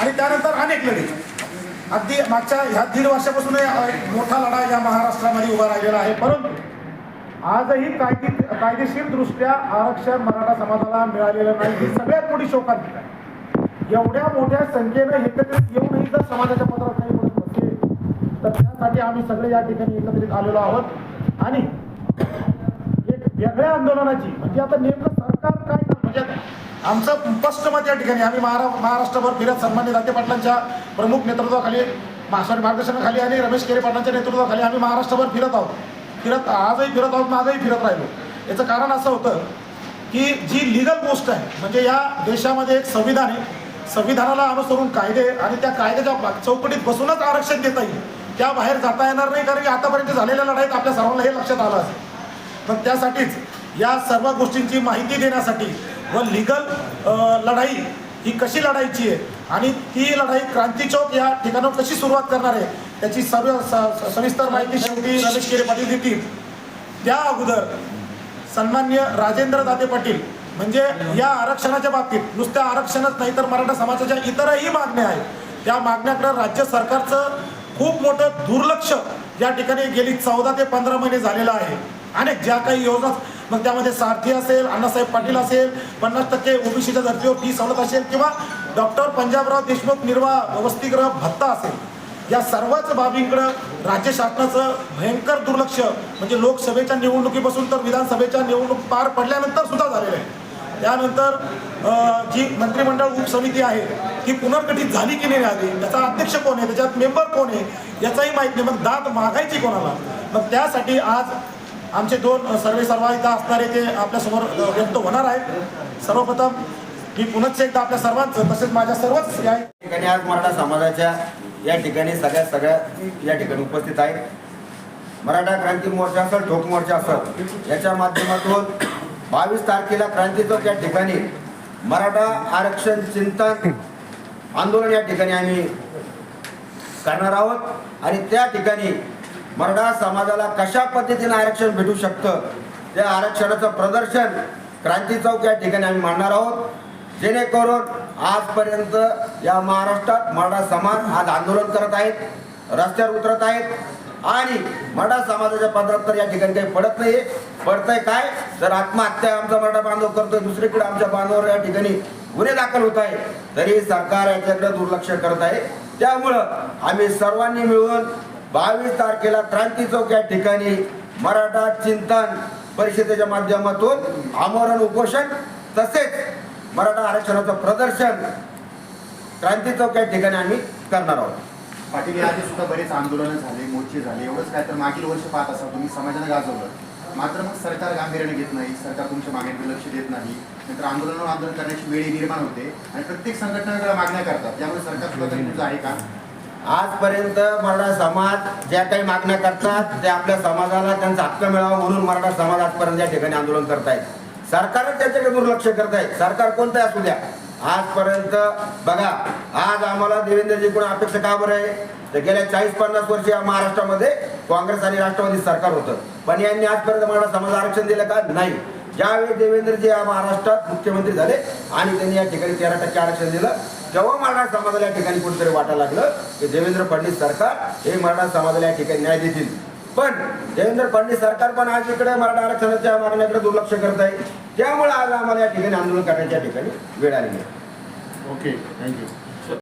आणि त्यानंतर अनेक लढे. अगदी मागच्या ह्या दीड वर्षापासून एक मोठा लढा या महाराष्ट्रामध्ये उभा राहिलेला आहे. परंतु आजही कायदे कायदेशीर दृष्ट्या आरक्षण मराठा समाजाला मिळालेलं नाही. ही सगळ्यात मोठी शोकांतिका आहे. एवढ्या मोठ्या संख्येनं एकत्रित येऊनही जर समाजाच्या पत्रात काही म्हणत नसेल तर त्यासाठी आम्ही सगळे या ठिकाणी एकत्रित आलेलो आहोत. आणि एक वेगळ्या आंदोलनाची म्हणजे आता नेमकं सरकार काय कर- म्हणजे आमचं स्पष्ट मत या ठिकाणी. आम्ही महारा महाराष्ट्रभर फिरत सन्मान्य दाते पाटलांच्या प्रमुख नेतृत्वाखाली सॉरी मार्गदर्शनाखाली आणि रमेश केरे पाटलांच्या नेतृत्वाखाली आम्ही महाराष्ट्रभर फिरत आहोत. फिरत आजही फिरत आहोत मागही फिरत राहिलो. याचं कारण असं होतं की जी लिगल गोष्ट आहे म्हणजे या देशामध्ये एक संविधान आहे. संविधानाला अनुसरून कायदे आणि त्या कायद्याच्या चौकटीत बसूनच आरक्षण देता येईल. त्या बाहेर जाता येणार नाही कारण की आतापर्यंत झालेल्या लढाईत आपल्या सर्वांना हे लक्षात आलं असेल. मग त्यासाठीच या सर्व गोष्टींची माहिती देण्यासाठी व लिगल लढाई ही कशी लढायची आहे? आणि ती लढाई क्रांती चौक या ठिकाणावर कशी सुरुवात करणार आहे? त्याची सर्व स- सविस्तर माहिती शेवटी रमेश केरे पाटील देतील. त्या अगोदर सन्मान्य राजेंद्र दाते पाटील म्हणजे या आरक्षणाच्या बाबतीत नुसत्या आरक्षणच नाही तर मराठा समाजाच्या इतरही मागण्या आहेत. त्या मागण्याकडे राज्य सरकारचं खूप मोठं दुर्लक्ष या ठिकाणी गेली चौदा ते पंधरा महिने झालेलं आहे. अनेक ज्या काही योजना मग त्यामध्ये सारथी असेल अण्णासाहेब पाटील असेल पन्नास टक्के ओबीसीच्या धर्तीवर फी सवलत असेल किंवा डॉक्टर पंजाबराव देशमुख निर्वाह वसतिगृह भत्ता असेल. या सर्वच बाबींकडं राज्य शासनाचं भयंकर दुर्लक्ष म्हणजे लोकसभेच्या निवडणुकीपासून तर विधानसभेच्या निवडणूक पार पडल्यानंतर सुद्धा झालेलं आहे. त्यानंतर जी मंत्रिमंडळ उपसमिती आहे ती पुनर्गठित झाली की नाही आली त्याचा अध्यक्ष कोण आहे त्याच्यात मेंबर कोण आहे याचाही माहीत नाही. मग दात मागायची कोणाला? मग त्यासाठी आज आमचे दोन सर्वे सर्व इथं असणारे ते आपल्यासमोर व्यक्त होणार आहेत. सर्वप्रथम मी पुनश्च एकदा आपल्या सर्वांचं तसेच माझ्या सर्वच या ठिकाणी आज मराठा समाजाच्या या ठिकाणी सगळ्या सगळ्या या ठिकाणी उपस्थित आहेत. मराठा क्रांती मोर्चा असेल ठोक मोर्चा असेल याच्या माध्यमातून बावीस तारखेला क्रांती चौक या ठिकाणी मराठा आरक्षण चिंतन आंदोलन या ठिकाणी आम्ही करणार आहोत. आणि त्या ठिकाणी मराठा समाजाला कशा पद्धतीने आरक्षण भेटू शकतं? त्या आरक्षणाचं प्रदर्शन क्रांती चौक या ठिकाणी आम्ही मांडणार आहोत. जेणेकरून आजपर्यंत या महाराष्ट्रात मराठा समाज आज आंदोलन करत आहेत रस्त्यावर उतरत आहेत आणि मराठा समाजाच्या पदरात तर या ठिकाणी काही पडत नाही पडतंय काय? तर आत्महत्या आमचा मराठा बांधव करतोय दुसरीकडे आमच्या बांधवावर या ठिकाणी गुन्हे दाखल होत आहे तरी सरकार याच्याकडे दुर्लक्ष करत आहे. त्यामुळं आम्ही सर्वांनी मिळून बावीस तारखेला क्रांती चौक या ठिकाणी मराठा चिंतन परिषदेच्या माध्यमातून आमरण उपोषण तसेच मराठा आरक्षणाचं प्रदर्शन क्रांती चौक या ठिकाणी आम्ही करणार आहोत. पाटील याआधी सुद्धा बरेच आंदोलनं झाले मोर्चे झाले एवढंच काय तर मागील वर्ष पाहत असाल तुम्ही समाजाने गाजवलं. मात्र मग सरकार गांभीर्याने घेत नाही सरकार तुमच्या मागण्यांकडे लक्ष देत नाही नंतर आंदोलन आंदोलन करण्याची वेळ निर्माण होते आणि प्रत्येक संघटना मागण्या करतात. त्यामुळे सरकार सुद्धा आहे का? आजपर्यंत मराठा समाज ज्या काही मागण्या करतात त्या आपल्या समाजाला त्यांचा हक्क मिळावा म्हणून मराठा समाज आजपर्यंत या ठिकाणी आंदोलन करतायत. सरकारच त्याच्याकडे दुर्लक्ष करतायत. सरकार कोणतं असू द्या. आजपर्यंत बघा आज आम्हाला देवेंद्रजी कोण अपेक्षा का बरं आहे? तर गेल्या चाळीस पन्नास वर्ष या महाराष्ट्रामध्ये काँग्रेस आणि राष्ट्रवादी सरकार होतं. पण यांनी आजपर्यंत मराठा समाज आरक्षण दिलं का? नाही. ज्यावेळी देवेंद्रजी या महाराष्ट्रात मुख्यमंत्री झाले आणि त्यांनी या ठिकाणी तेरा टक्के आरक्षण दिलं तेव्हा मराठा समाजाला या ठिकाणी कुठेतरी वाटायला लागलं की देवेंद्र फडणवीस सरकार हे मराठा समाजाला या ठिकाणी न्याय देतील. पण देवेंद्र फडणवीस सरकार पण आज इकडे मराठा आरक्षणाच्या मागण्याकडे दुर्लक्ष करत आहे. त्यामुळे आज आम्हाला या ठिकाणी आंदोलन करण्याच्या ठिकाणी वेळ आलेली आहे ओके थँक्यू